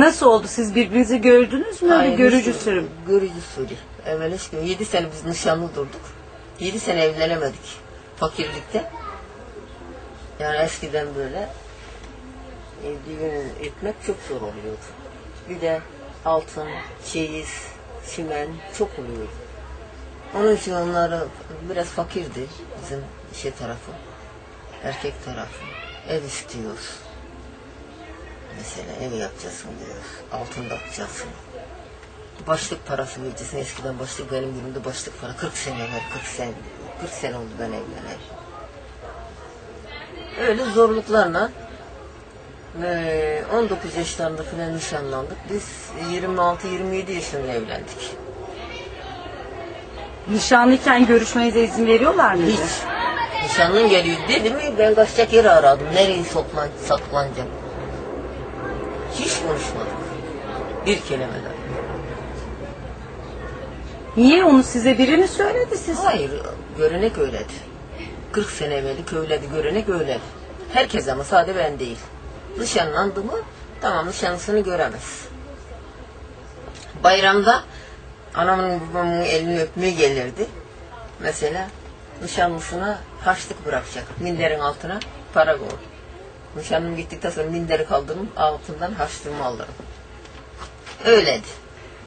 Nasıl oldu? Siz birbirinizi gördünüz mü? Hayır, Görücü sürüm. Görücü usulü. Evvel hiç 7 sene biz nişanlı durduk. 7 sene evlenemedik. Fakirlikte. Yani eskiden böyle e, düğün etmek çok zor oluyordu. Bir de altın, çeyiz, çimen çok oluyordu. Onun için onları biraz fakirdi bizim şey tarafı. Erkek tarafı. Ev istiyoruz. Mesela ev yapacaksın diyoruz. Altın takacaksın. Başlık parası vereceksin. Eskiden başlık benim günümde başlık para. 40 sene var, 40 sene. 40 sene oldu ben evleneli. Öyle zorluklarla eee, 19 yaşlarında falan nişanlandık. Biz 26-27 yaşında evlendik. Nişanlıyken görüşmenize izin veriyorlar mıydı? Hiç. Nişanlım geliyor dedi mi ben kaçacak yeri aradım. Nereye saklan, saklanacağım. Hiç konuşmadık. Bir kelime daha. Niye onu size biri mi söyledi siz? Hayır, görenek öyledi. 40 sene evveli köyledi, görenek öyledi. Herkes ama sadece ben değil. Nişanlandı mı, tamam nişanlısını göremez. Bayramda anamın babamın elini öpmeye gelirdi. Mesela nişanlısına harçlık bırakacak. Minderin altına para koy. Nişanlım gittikten sonra minderi kaldırırım, altından harçlığımı alırım. Öyleydi.